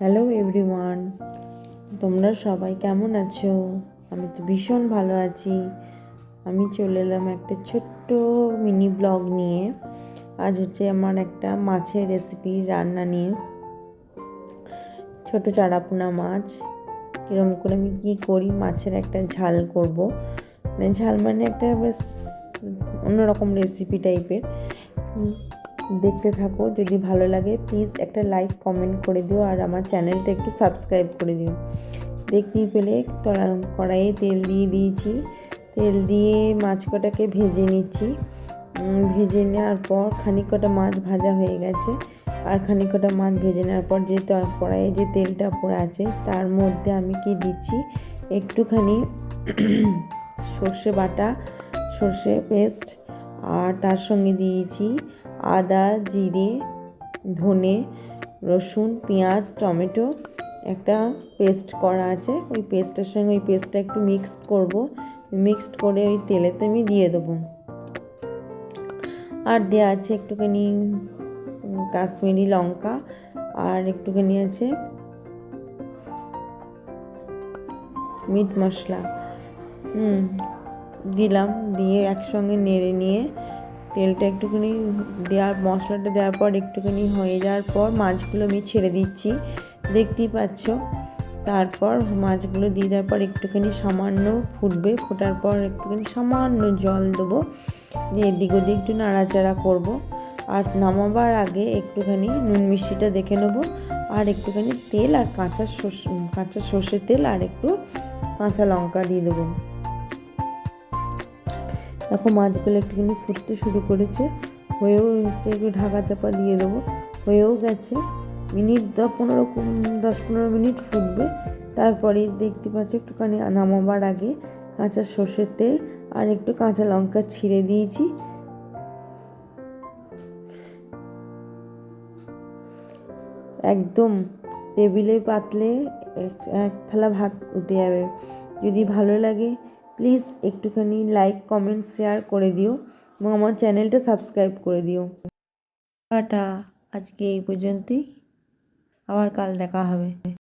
Hello everyone তোমরা সবাই কেমন আছো? আমি তো ভীষণ ভালো আছি। আমি চলে এলাম একটা ছোট্ট মিনি ব্লগ নিয়ে। আজ হচ্ছে আমার একটা মাছের রেসিপি রান্না নিয়ে। ছোট চারাপোনা মাছ। কীরকম করে আমি কী করি, মাছের একটা ঝাল করব। মানে ঝাল মানে একটা বেশ অন্যরকম রেসিপি টাইপের দেখতে থাকো। যদি ভালো লাগে প্লিজ একটা লাইক কমেন্ট করে দিও আর আমার চ্যানেলটা একটু সাবস্ক্রাইব করে দিও। দেখতেই পেলে কড়াইয়ে তেল দিয়ে দিয়েছি। তেল দিয়ে মাছ কটাকে ভেজে নিচ্ছি। ভেজে নেওয়ার পর খানিক কটা মাছ ভাজা হয়ে গেছে আর খানিক কটা মাছ ভেজে নেওয়ার পর যে কড়াইয়ে যে তেলটা পড়ে আছে তার মধ্যে আমি কি দিচ্ছি, একটুখানি সর্ষে বাটা, সর্ষে পেস্ট আর তার সঙ্গে দিয়েছি আদা, জিরে, ধনে, রসুন, পেঁয়াজ, টমেটো একটা পেস্ট করা আছে। ওই পেস্টের সঙ্গে ওই পেস্টটা একটু মিক্সড করব। মিক্সড করে ওই তেলেতে আমি দিয়ে দেবো। আর দেওয়া আছে একটুখানি কাশ্মীরি লঙ্কা আর একটুখানি আছে মিট মশলা। হুম, দিলাম। দিয়ে একসঙ্গে নেড়ে নিয়ে তেলটা একটুখানি দেওয়ার, মশলাটা দেওয়ার পর একটুখানি হয়ে যাওয়ার পর মাছগুলো আমি ছেড়ে দিচ্ছি। দেখতেই পাচ্ছ? তারপর মাছগুলো দিয়ে দেওয়ার পর একটুখানি সামান্য ফুটবে। ফোটার পর একটুখানি সামান্য জল দেবো। দিয়ে এদিক ওদিক একটু নাড়াচাড়া করব। আর নামাবার আগে একটুখানি নুন মিষ্টিটা দেখে নেব। আর একটুখানি তেল আর কাঁচা সর্ষে কাঁচা সর্ষের তেল আর একটু কাঁচা লঙ্কা দিয়ে দেবো। দেখো মাছগুলো একটুখানি ফুটতে শুরু করেছে। হয়েও এসে একটু ঢাকা চাপা দিয়ে দেবো। হয়েও গেছে। মিনিট দশ পনেরো দশ পনেরো মিনিট ফুটবে। তারপরে দেখতে পাচ্ছ একটুখানি নামাবার আগে কাঁচা সর্ষের তেল আর একটু কাঁচা লঙ্কা ছিঁড়ে দিয়েছি। একদম টেবিলে পাতলে এক এক থালা ভাত উঠে যাবে। যদি ভালো লাগে প্লিজ একটুখানি লাইক কমেন্ট শেয়ার করে দিও এবং আমার চ্যানেলটা সাবস্ক্রাইব করে দিও। টাটা, আজকে এই পর্যন্তই। আবার কাল দেখা হবে।